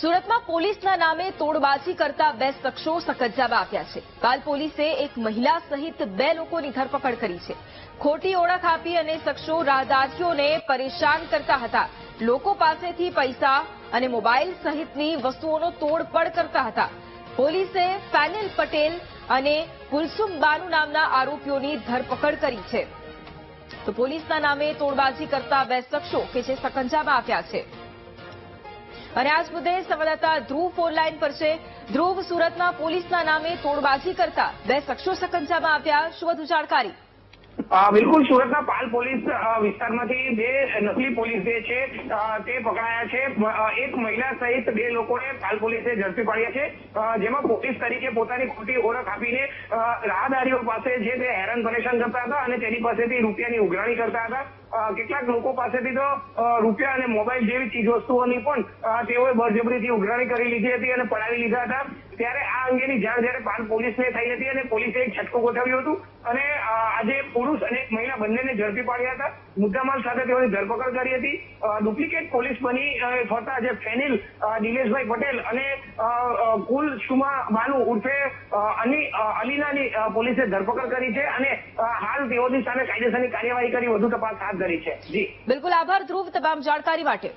સુરતમાં પોલીસના નામે તોડબાજી કરતા બે શખ્સો સકંજામાં આપ્યા છે. કાલ પોલીસે એક મહિલા સહિત બે લોકોની ધરપકડ કરી છે. ખોટી ઓળખ આપી અને શખ્સો રાહદારીઓને પરેશાન કરતા હતા. લોકો પાસેથી પૈસા અને મોબાઈલ સહિતની વસ્તુઓનો તોડપડ કરતા હતા. પોલીસે ફેનિલ પટેલ અને કુલસુમ બાનુ નામના આરોપીઓની ધરપકડ કરી છે. તો પોલીસના નામે તોડબાજી કરતા બે શખ્સો કે જે સકંજામાં આવ્યા છે. અને આજ મુદ્દે સંવાદદાતા ધ્રુવ ફોન લાઈન પર છે. ધ્રુવ સુરતમાં પોલીસના નામે તોડબાજી કરતા બે શખ્સો સકંજામાં આવ્યા. શું વધુ જાણકારી? બિલકુલ સુરતના પાલ પોલીસ વિસ્તારમાંથી બે નકલી પોલીસ જે છે તે પકડાયા છે. એક મહિલા સહિત બે લોકોને પાલ પોલીસે ઝડપી પાડ્યા છે. જેમાં પોલીસ તરીકે પોતાની ખોટી ઓળખ આપીને રાહદારીઓ પાસે જે તે હેરાન પરેશાન કરતા હતા અને તેની પાસેથી રૂપિયાની ઉઘરાણી કરતા હતા. કેટલાક લોકો પાસેથી તો રૂપિયા અને મોબાઈલ જેવી ચીજ વસ્તુઓની પણ તેઓએ બળજબરીથી ઉઘરાણી કરી લીધી હતી અને પડાવી લીધા હતા. ત્યારે આ અંગેની જાણ જ્યારે પાલ પોલીસને થઈ હતી અને પોલીસે એક છટકો ગોઠવ્યું હતું. અને આજે પુરુષ અને મહિલા બંનેને ઝડપી પાડ્યા હતા. મુદ્દામાલ સાથે તેઓની ધરપકડ કરી હતી. ડુપ્લિકેટ પોલીસ બની ફરતા જે ફેનિલ દિનેશભાઈ પટેલ અને કુલ સુમા બાનુ ઉર્ફે અની અલીનાની પોલીસે ધરપકડ કરી છે અને હાલ તેઓની સામે કાયદેસરની કાર્યવાહી કરી, વધુ તપાસ હાથ ધરી છે. જી. બિલકુલ આભાર ધ્રુવ, તમામ જાણકારી માટે.